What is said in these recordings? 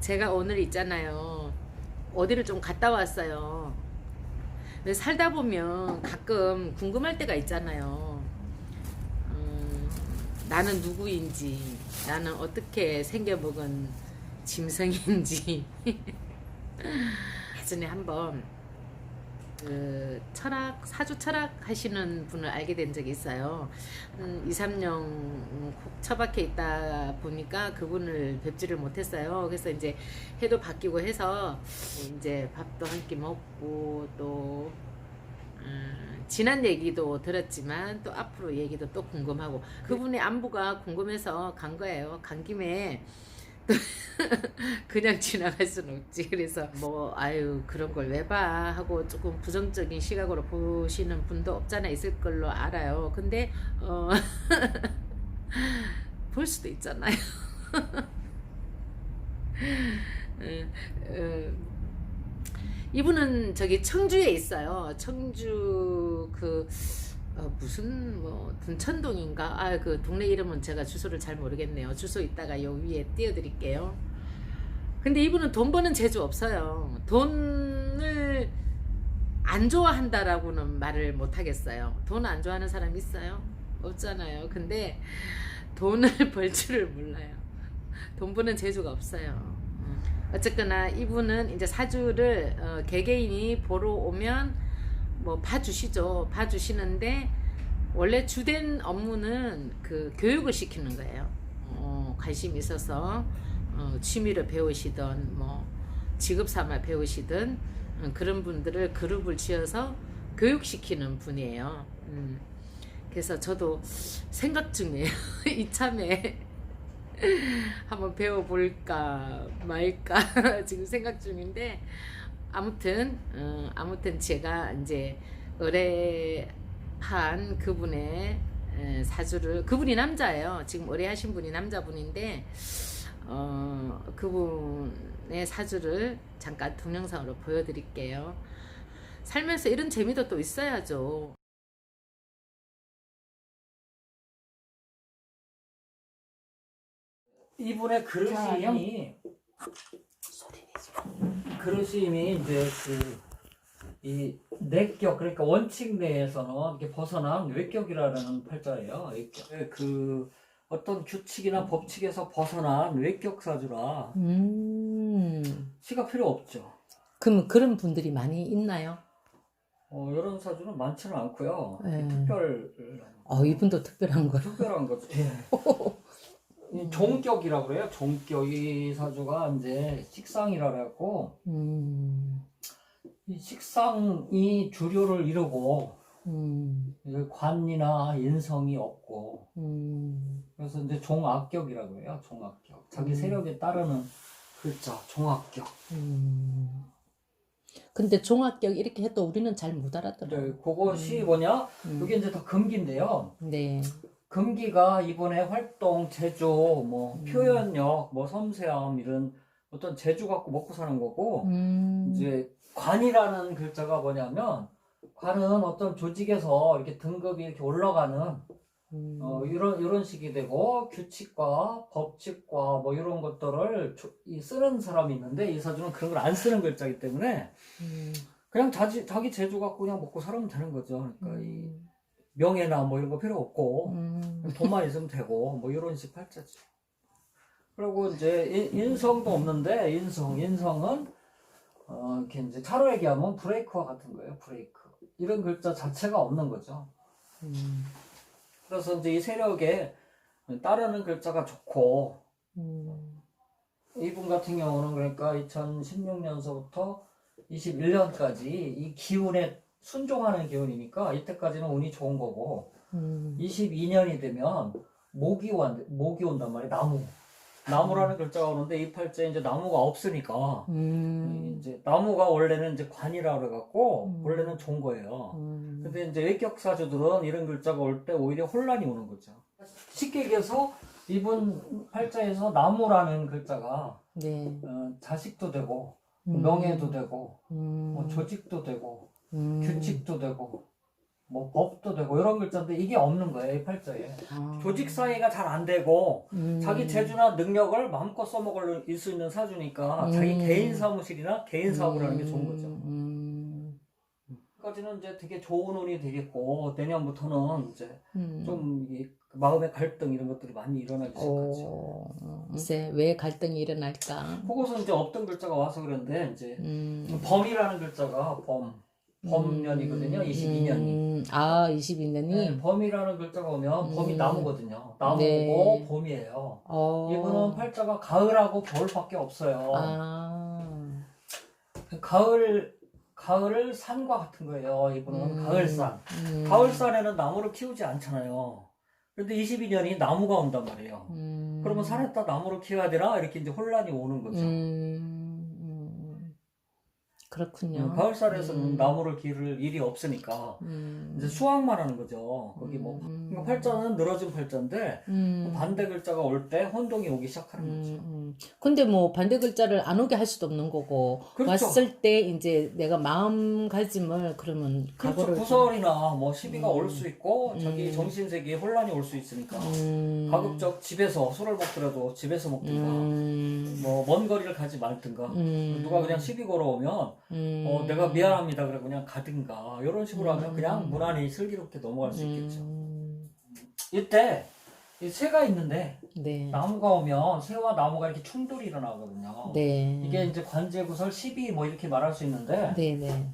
제가 오늘 있잖아요. 어디를 좀 갔다 왔어요. 살다 보면 가끔 궁금할 때가 있잖아요. 음, 나는 누구인지, 나는 어떻게 생겨먹은 짐승인지. 예전에 한번 그 철학 사주 철학 하시는 분을 알게 된 적이 있어요. 한 2, 3년 처박혀 있다 보니까 그분을 뵙지를 못했어요. 그래서 이제 해도 바뀌고 해서 이제 밥도 한 끼 먹고 또 음, 지난 얘기도 들었지만 또 앞으로 얘기도 또 궁금하고 그분의 안부가 궁금해서 간 거예요. 간 김에 또 그냥 지나갈 수는 없지. 그래서 뭐 아유 그런 걸 왜 봐 하고 조금 부정적인 시각으로 보시는 분도 없잖아 있을 걸로 알아요. 근데 어, 볼 수도 있잖아요. 어, 어, 이분은 저기 청주에 있어요. 청주 그 어, 무슨 뭐 둔천동인가? 아 그 동네 이름은 제가 주소를 잘 모르겠네요. 주소 이따가 요 위에 띄워드릴게요. 근데 이분은 돈 버는 재주 없어요. 돈을 안 좋아한다라고는 말을 못 하겠어요. 돈 안 좋아하는 사람 있어요? 없잖아요. 근데 돈을 벌 줄을 몰라요. 돈 버는 재주가 없어요. 음. 어쨌거나 이분은 이제 사주를 어, 개개인이 보러 오면 뭐 봐주시죠. 봐주시는데 원래 주된 업무는 그 교육을 시키는 거예요. 어, 관심 있어서 어, 취미를 배우시던 뭐 직업 삼아 배우시던 어, 그런 분들을 그룹을 지어서 교육시키는 분이에요. 음. 그래서 저도 생각 중이에요. 이참에 한번 배워볼까 말까 지금 생각 중인데 아무튼 어, 아무튼 제가 이제 의뢰한 그분의 에, 사주를 그분이 남자예요. 지금 의뢰하신 분이 남자분인데 어, 그분의 사주를 잠깐 동영상으로 보여드릴게요. 살면서 이런 재미도 또 있어야죠. 이분의 그릇이 그릇이 이제 그이 내격 그러니까 원칙 내에서는 이렇게 벗어난 외격이라는 팔자예요. 외격. 네, 그 어떤 규칙이나 법칙에서 벗어난 외격 사주라 음. 시가 필요 없죠. 그럼 그런 분들이 많이 있나요? 어, 이런 사주는 많지는 않고요. 네. 특별 어, 이분도 특별한 거. 특별한 거죠. 예. 이 종격이라고 그래요. 종격 이 사주가 이제 식상이라 그래갖고 음. 이 식상이 주류를 이루고 음. 이제 관이나 인성이 없고 음. 그래서 이제 종악격이라고 해요. 종악격. 자기 음. 세력에 따르는 글자 종악격. 음. 근데 종합격 이렇게 해도 우리는 잘 못 알아들어. 네, 그것이 음. 뭐냐? 음. 이게 이제 더 금기인데요. 네. 금기가 이번에 활동, 제조, 뭐 음. 표현력, 뭐 섬세함 이런 어떤 재주 갖고 먹고 사는 거고 음. 이제 관이라는 글자가 뭐냐면 관은 어떤 조직에서 이렇게 등급이 이렇게 올라가는 음. 어, 이런 이런 식이 되고 규칙과 법칙과 뭐 이런 것들을 조- 이 쓰는 사람이 있는데 이 사주는 그런 걸 안 쓰는 글자이기 때문에 음. 그냥 자기 자기 재주 갖고 그냥 먹고 살면 되는 거죠. 그러니까 이 음. 명예나 뭐 이런 거 필요 없고 음. 돈만 있으면 되고 뭐 이런 식 팔자죠. 그리고 이제 인- 인성도 없는데 인성 인성은 어 이렇게 이제 차로 얘기하면 브레이크와 같은 거예요. 브레이크 이런 글자 자체가 없는 거죠. 음. 그래서 이제 이 세력에 따르는 글자가 좋고 음. 이분 같은 경우는 그러니까 2016년서부터 21년까지 이 기운에 순종하는 기운이니까 이때까지는 운이 좋은 거고 음. 22년이 되면 목이 온 목이 온단 말이에요. 나무. 나무라는 글자가 오는데 이 팔자에 이제 나무가 없으니까 음. 이제 나무가 원래는 이제 관이라 그래 갖고 음. 원래는 좋은 거예요. 음. 근데 이제 외격사주들은 이런 글자가 올 때 오히려 혼란이 오는 거죠. 쉽게 얘기해서 이분 팔자에서 나무라는 글자가 네. 어, 자식도 되고 음. 명예도 되고 음. 뭐 조직도 되고 음. 규칙도 되고 뭐 법도 되고 이런 글자인데 이게 없는 거예요 이 팔자에 아. 조직 사이가 잘 안 되고 음. 자기 재주나 능력을 마음껏 써먹을 수 있는 사주니까 자기 음. 개인 사무실이나 개인 사업을 하는 게 좋은 거죠. 음. 까지는 이제 되게 좋은 운이 되겠고 내년부터는 이제 음. 좀 마음의 갈등 이런 것들이 많이 일어나기 시작하죠. 오, 글쎄 왜 갈등이 일어날까? 그것은 이제 없던 글자가 와서 그런데 이제 음. 범이라는 글자가 범 범년이거든요. 22년이. 음. 아, 22년이. 네, 범이라는 글자가 오면 범이 음. 나무거든요. 나무고 네. 봄이에요. 어. 이분은 팔자가 가을하고 겨울밖에 없어요. 아. 가을 가을을 산과 같은 거예요. 이분은 음. 가을산. 음. 가을산에는 나무를 키우지 않잖아요. 그런데 22년이 나무가 온단 말이에요. 음. 그러면 산에다 나무를 키워야 되나 이렇게 이제 혼란이 오는 거죠. 음. 음. 그렇군요. 음, 가을산에서는 음. 나무를 기를 일이 없으니까 음. 이제 수확만 하는 거죠. 거기 뭐 음. 그러니까 팔자는 늘어진 팔자인데 음. 반대 글자가 올 때 혼동이 오기 시작하는 음, 거죠. 음. 근데 뭐 반대 글자를 안 오게 할 수도 없는 거고 그렇죠. 왔을 때 이제 내가 마음가짐을 그러면 그렇죠. 구설이나 뭐 시비가 음. 올수 있고 자기 음. 정신 세계에 혼란이 올 수 있으니까 음. 가급적 집에서 술을 먹더라도 집에서 먹든가 음. 뭐먼 거리를 가지 말든가 음. 누가 그냥 시비 걸어오면 음. 어, 내가 미안합니다 그래 그냥 가든가 이런 식으로 하면 음. 그냥 무난히 슬기롭게 넘어갈 수 있겠죠. 음. 이때 이 새가 있는데 네. 나무가 오면 새와 나무가 이렇게 충돌이 일어나거든요. 네. 이게 이제 관제구설 시비 뭐 이렇게 말할 수 있는데 네, 네.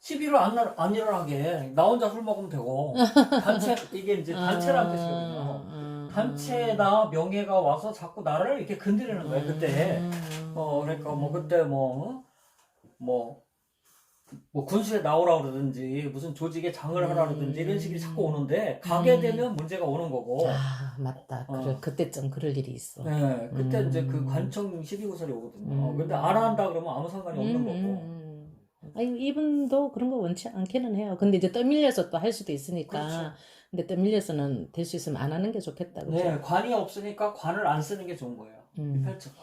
시비를 안, 나- 안 일어나게 나 혼자 술 먹으면 되고 단체 이게 이제 단체라는 뜻이거든요. 아, 단체나 명예가 와서 자꾸 나를 이렇게 건드리는 거예요 그때. 음. 어 그러니까 뭐 그때 뭐 뭐 뭐 군수에 나오라 그러든지 무슨 조직에 장을 하라 그러든지 이런 식이 자꾸 오는데 가게 음. 되면 문제가 오는 거고 아, 맞다. 어. 그래, 그때쯤 그럴 일이 있어. 네, 그때 음. 이제 그 관청 시비구설이 오거든요. 음. 근데 안 한다 그러면 아무 상관이 없는 음, 거고. 음, 음. 아니, 이분도 그런 거 원치 않기는 해요. 근데 이제 떠밀려서 또 할 수도 있으니까. 그렇죠. 근데 떠밀려서는 될 수 있으면 안 하는 게 좋겠다. 그죠? 네, 관이 없으니까 관을 안 쓰는 게 좋은 거예요. 이 음. 팔자가.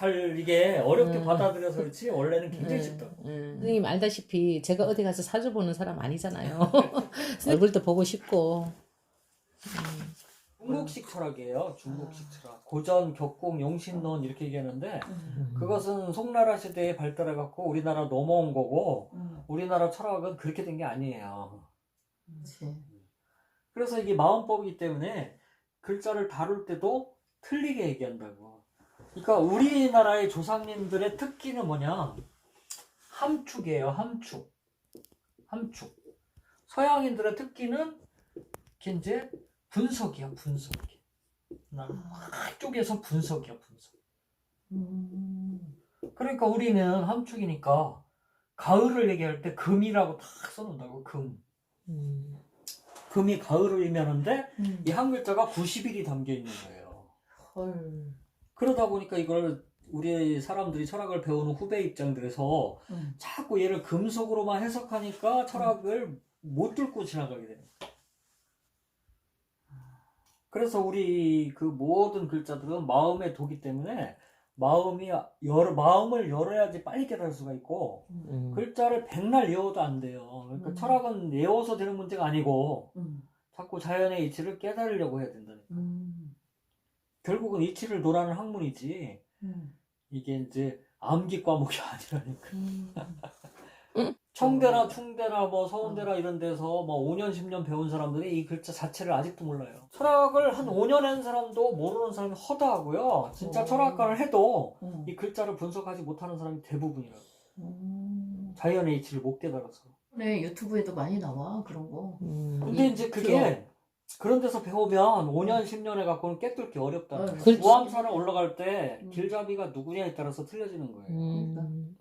잘 이게 어렵게 음. 받아들여서 그렇지 원래는 굉장히 음, 쉽다. 음. 선생님 알다시피 제가 어디 가서 사주 보는 사람 아니잖아요. 얼굴도 보고 싶고. 중국식 철학이에요. 중국식 철학. 고전, 격공, 용신론 이렇게 얘기하는데 음. 그것은 송나라 시대에 발달해 갖고 우리나라 넘어온 거고 음. 우리나라 철학은 그렇게 된 게 아니에요. 그치. 그래서 이게 마음법이기 때문에 글자를 다룰 때도 틀리게 얘기한다고. 그러니까 우리나라의 조상님들의 특기는 뭐냐? 함축이에요, 함축. 함축. 서양인들의 특기는 이제 분석이야, 분석. 나는 쪽에서 분석이야, 분석. 음. 그러니까 우리는 함축이니까 가을을 얘기할 때 금이라고 딱 써놓는다고, 금. 음. 금이 가을을 의미하는데 음. 이한 글자가 90일이 담겨 있는 거예요. 헐. 그러다 보니까 이걸 우리 사람들이 철학을 배우는 후배 입장들에서 음. 자꾸 얘를 금속으로만 해석하니까 철학을 못 뚫고 지나가게 되는 거예요. 그래서 우리 그 모든 글자들은 마음의 도기 때문에 마음이 열어, 마음을 열어야지 빨리 깨달을 수가 있고 음. 글자를 백날 외워도 안 돼요. 그러니까 음. 철학은 외워서 되는 문제가 아니고 음. 자꾸 자연의 이치를 깨달으려고 해야 거예요. 음. 결국은 이치를 노라는 학문이지 음. 이게 이제 암기 과목이 아니라니까. 음. 청대나 충대나 뭐 서울대나 이런 데서 뭐 5년 10년 배운 사람들이 이 글자 자체를 아직도 몰라요. 철학을 한 5년 한 사람도 모르는 사람이 허다하고요. 진짜 오. 철학가를 해도 음. 이 글자를 분석하지 못하는 사람이 대부분이라고. 음. 자연의 이치를 못 깨달아서. 네, 유튜브에도 많이 나와 그런 거. 음. 근데 이제 그게 그런 데서 배우면 5년 10년 해갖고는 깨뚫기 어렵다. 어, 그렇지. 우암산을 올라갈 때 음. 길잡이가 누구냐에 따라서 틀려지는 거예요. 음.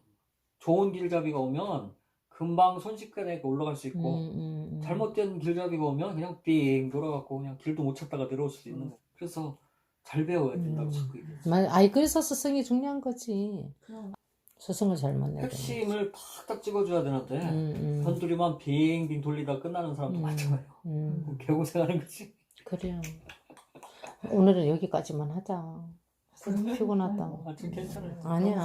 좋은 길잡이가 오면 금방 손쉽게 내게 올라갈 수 있고 음, 음. 잘못된 길잡이가 오면 그냥 삥 돌아갖고 그냥 길도 못 찾다가 내려올 수도 있는 거예요. 그래서 잘 배워야 된다고 음. 자꾸 얘기해요. 말, 아이 그래서 스승이 중요한 거지. 그럼. 스승을 잘 만나야 돼. 핵심을 탁탁 찍어줘야 되는데 음, 음. 현두리만 빙빙 돌리다 끝나는 사람도 음. 많잖아요. 음. 개고생하는 거지. 그래요. 오늘은 여기까지만 하자. 피곤하다. 아, 좀 괜찮아요. 아니야.